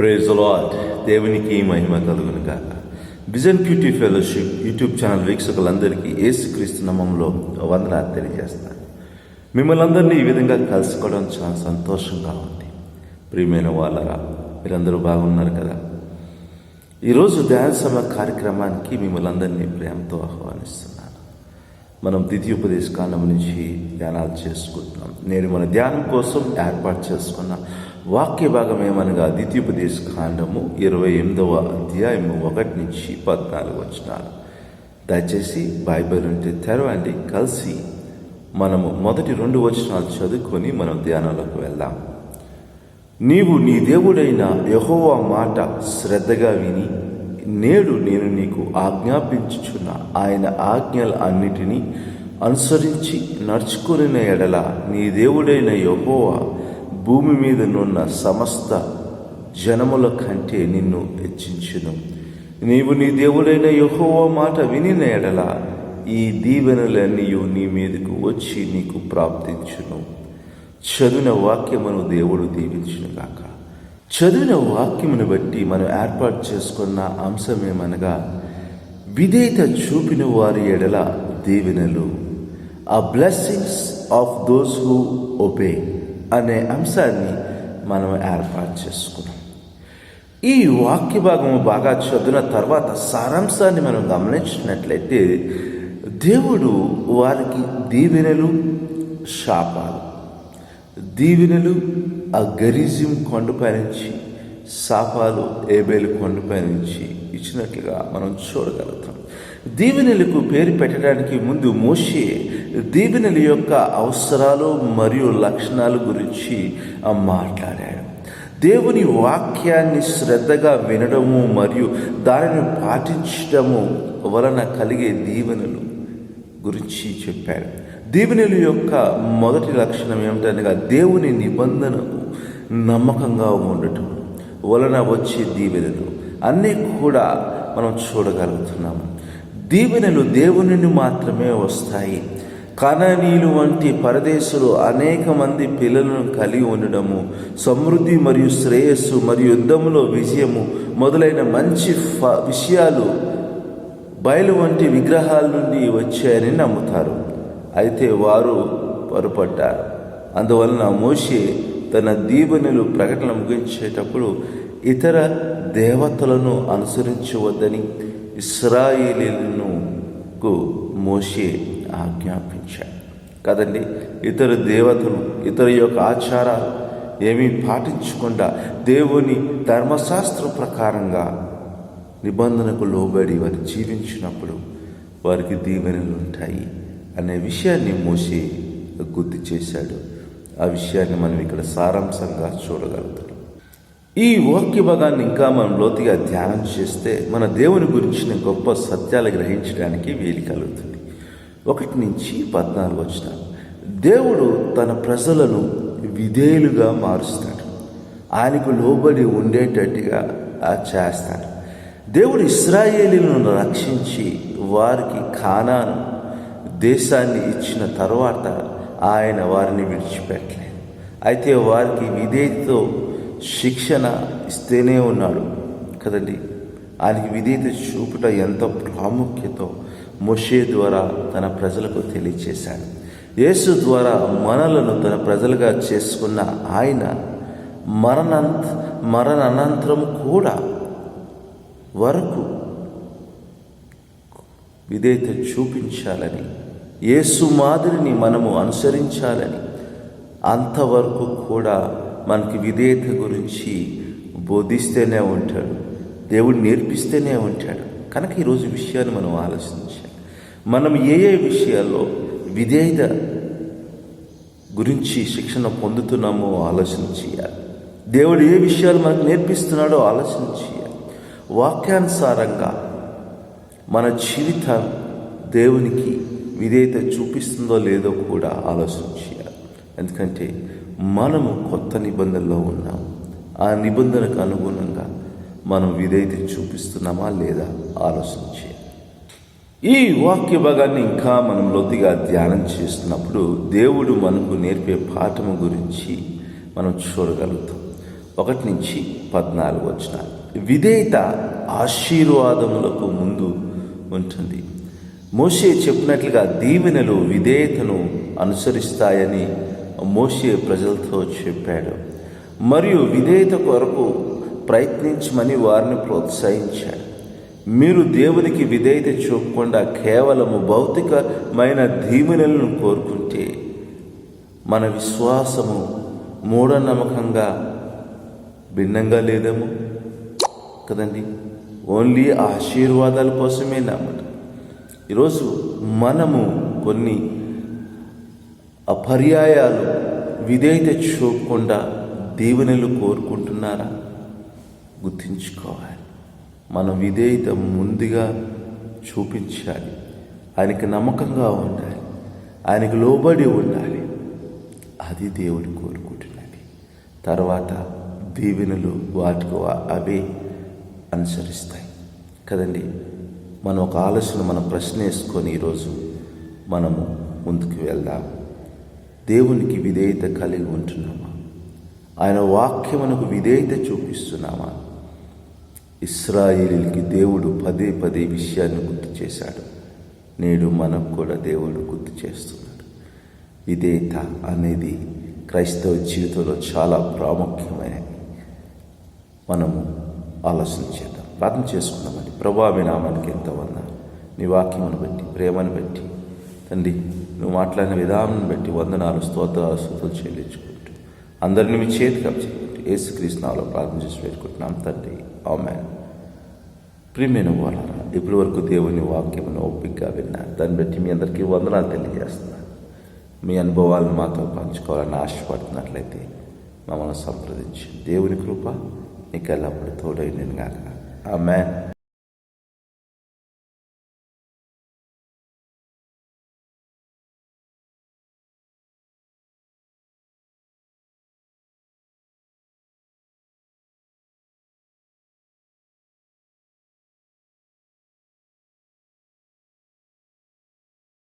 Praise lord దేవునికి మహిమ కలుగును గాక. Vision beauty fellowship YouTube channel వీక్షకులందరికీ ఏసుక్రీస్తు నామంలో వందనాలు తెలియజేస్తాను మిమ్మల్ని అందరినీ ఈ విధంగా కలుసుకోవడం చాలా సంతోషంగా ఉంది. ప్రియమైన వాళ్ళరా మీరందరూ బాగున్నారు కదా? ఈరోజు ధ్యాన సభ కార్యక్రమానికి మిమ్మల్ని అందరినీ ప్రేమతో ఆహ్వానిస్తున్నాను. మనం ద్వితీయోపదేశ కాలం నుంచి ధ్యానాలు చేసుకుంటున్నాం. నేను మన ధ్యానం కోసం ఏర్పాటు చేసుకున్న వాక్య భాగం ఏమనగా ద్వితీయోపదేశ కాండము ఇరవై ఎనిమిదవ అధ్యాయము ఒకటి నుంచి పద్నాలుగు వచ్చినారు దయచేసి బైబిల్ ఉంటే తెరవండి. కలిసి మనము మొదటి రెండు వచనాలు చదువుకొని మనం ధ్యానంలోకి వెళ్దాం. నీవు నీ దేవుడైన యహోవా మాట శ్రద్ధగా విని నేడు నేను నీకు ఆజ్ఞాపించుచున్న ఆయన ఆజ్ఞల అన్నిటినీ అనుసరించి నడుచుకుని ఎడల నీ దేవుడైన యహోవా భూమి మీద నున్న సమస్త జనముల కంటే నిన్ను హెచ్చించును. నీవు నీ దేవుడైన యెహోవా మాట వినిన ఎడల ఈ దీవెనలన్నీ నీ మీదకు వచ్చి నీకు ప్రాప్తించును. చదివిన వాక్యమును దేవుడు దీవించును కాక చదివిన వాక్యమును బట్టి మనం ఏర్పాటు చేసుకున్న అంశం ఏమనగా విధేయత చూపిన వారి ఎడల దీవెనలు ఆ blessings of those who obey అనే అంశాన్ని మనం ఏర్పాటు చేసుకున్నాం. ఈ వాక్య భాగము బాగా చదివిన తర్వాత సారాంశాన్ని మనం గమనించినట్లయితే దేవుడు వారికి దీవెనలు శాపాలు. దీవెనలు ఆ గరీజిం కొండపై నుంచి శాపాలు ఏబేలు కొండపై నుంచి ఇచ్చినట్లుగా మనం చూడగలుగుతాం. దీవెనలకు పేరు పెట్టడానికి ముందు మోషే దీవెనల యొక్క అవసరాలు మరియు లక్షణాల గురించి మాట్లాడాడు. దేవుని వాక్యాన్ని శ్రద్ధగా వినడము మరియు దానిని పాటించడము వలన కలిగే దీవెనలు గురించి చెప్పాడు. దీవెనల యొక్క మొదటి లక్షణం ఏమిటనగా దేవుని నిబంధనకు నమ్మకంగా ఉండటం వలన వచ్చే దీవెనలు అన్నీ కూడా మనం చూడగలుగుతున్నాము. దీవెనలు దేవునిని మాత్రమే వస్తాయి. కననీలు వంటి పరదేశులు అనేక మంది పిల్లలను కలిగి ఉండడము సమృద్ధి మరియు శ్రేయస్సు మరియు యుద్ధములో విజయము మొదలైన మంచి ఫ విషయాలు బయలు వంటి విగ్రహాల నుండి వచ్చాయని నమ్ముతారు. అయితే వారు పొరపడ్డారు. అందువలన మోషే తన దీవెనలు ప్రకటన ముగించేటప్పుడు ఇతర దేవతలను అనుసరించవద్దని ఇస్రాయిలీలను మోషే ఆజ్ఞాపించాడు. కదండి ఇతర దేవతలు ఇతర యొక్క ఆచారాలు ఏమీ పాటించకుండా దేవుని ధర్మశాస్త్ర ప్రకారంగా నిబంధనకు లోబడి వారు జీవించినప్పుడు వారికి దీవెనలు ఉంటాయి అనే విషయాన్ని మోసి గుర్తు చేశాడు. ఆ విషయాన్ని మనం ఇక్కడ సారాంశంగా చూడగలుగుతాం. ఈ వాక్య భాగాన్ని ఇంకా మనం లోతుగా ధ్యానం చేస్తే మన దేవుని గురించిన గొప్ప సత్యాలు గ్రహించడానికి వీలు కలుగుతుంది. ఒకటి నుంచి పద్నాలుగు వచ్చిన దేవుడు తన ప్రజలను విధేయులుగా మారుస్తాడు. ఆయనకు లోబడి ఉండేటట్టుగా చేస్తాడు. దేవుడు ఇస్రాయేలీలను రక్షించి వారికి ఖానాను దేశాన్ని ఇచ్చిన తర్వాత ఆయన వారిని విడిచిపెట్టలేదు. అయితే వారికి విధేయతో శిక్షణ ఇస్తేనే ఉన్నాడు కదండి. ఆయనకి విధేయత చూపుట ఎంత ప్రాముఖ్యతో మొషే ద్వారా తన ప్రజలకు తెలియచేశాడు. యేసు ద్వారా మనలను తన ప్రజలుగా చేసుకున్న ఆయన మరణంత మరణానంతరం కూడా వరకు విధేయత చూపించాలని యేసు మాదిరిని మనము అనుసరించాలని అంతవరకు కూడా మనకి విధేయత గురించి బోధిస్తేనే ఉంటాడు దేవుడు నేర్పిస్తేనే ఉంటాడు. కనుక ఈరోజు విషయాన్ని మనం ఆలోచించాలి. మనం ఏ ఏ విషయాల్లో విధేయత గురించి శిక్షణ పొందుతున్నామో ఆలోచన చేయాలి. దేవుడు ఏ విషయాలు మనకు నేర్పిస్తున్నాడో ఆలోచన చేయాలి. వాక్యానుసారంగా మన జీవితం దేవునికి విధేయత చూపిస్తుందో లేదో కూడా ఆలోచన చేయాలి. ఎందుకంటే మనము కొత్త నిబంధనలో ఉన్నాం. ఆ నిబంధనకు అనుగుణంగా మనం విధేయత చూపిస్తున్నామా లేదా ఆలోచించి. ఈ వాక్య భాగాన్ని ఇంకా మనం లోతుగా ధ్యానం చేస్తున్నప్పుడు దేవుడు మనకు నేర్పే పాఠము గురించి మనం చూడగలుగుతాం. ఒకటి నుంచి పద్నాలుగు వచ్చిన విధేయత ఆశీర్వాదములకు ముందు ఉంటుంది. మోషే చెప్పినట్లుగా దీవెనలు విధేయతను అనుసరిస్తాయని మోషే ప్రజలతో చెప్పాడు. మరియు విధేయత కొరకు ప్రయత్నించమని వారిని ప్రోత్సహించాడు. మీరు దేవునికి విధేయత చూపకుండా కేవలము భౌతికమైన దీవెనలను కోరుకుంటే మన విశ్వాసము మూఢనమ్మకంగా భిన్నంగా లేదేమో? కదండి? ఓన్లీ ఆశీర్వాదాల కోసమే నమ్మటం. ఈరోజు మనము కొన్ని అపర్యాయాలు విధేయత చూపకుండా దీవెనలు కోరుకుంటున్నారా? గుర్తించుకోవాలి. మనం విధేయత ముందుగా చూపించాలి. ఆయనకి నమ్మకంగా ఉండాలి. ఆయనకు లోబడి ఉండాలి. అది దేవుడు కోరుకుంటున్నది. తర్వాత దీవెనలు వాటికి వా- అవే అనుసరిస్తాయి. కదండి? మనం ఒక ఆలోచన మనం ప్రశ్న వేసుకొని ఈరోజు మనము ముందుకు వెళ్దాం. దేవునికి విధేయత కలిగి ఉంటున్నామా? ఆయన వాక్యమునకు విధేయత చూపిస్తున్నామా? ఇస్రాయేలీలకి దేవుడు పదే పదే విషయాన్ని గుర్తు చేశాడు. నేడు మనకు కూడా దేవుడు గుర్తు చేస్తున్నాడు. విధేయత అనేది క్రైస్తవ జీవితంలో చాలా ప్రాముఖ్యమైనది. మనము ఆలోచన చేద్దాం. ప్రార్థన చేసుకుందామండి. ప్రభా మీ నామానికి ఎంత వందా నీ వాక్యమును బట్టి ప్రేమను బట్టి. తండ్రి నువ్వు మాట్లాడిన విధానం బట్టి వందనాలు స్తోత్రాలు స్థుతులు చెల్లించుకుంటూ. అందరిని మీ చేతికి అప్పచెప్పండి. ఏసుక్రీస్తునాలో ప్రార్థన చేసి పెట్టుకుంటున్నాం తండ్రి ఆమెన్. ప్రియమైన వాళ్ళరా ఇప్పటి వరకు దేవుని వాక్యమును ఓపికగా విన్నా దాన్ని బట్టి మీ అందరికీ వందనాలు తెలియజేస్తున్నాను. మీ అనుభవాలను మాతో పంచుకోవాలని ఆశపడుతున్నట్లయితే మమ్మల్ని సంప్రదించి దేవుని కృప నీకు ఎల్లప్పుడు తోడైంది కాక ఆమెన్.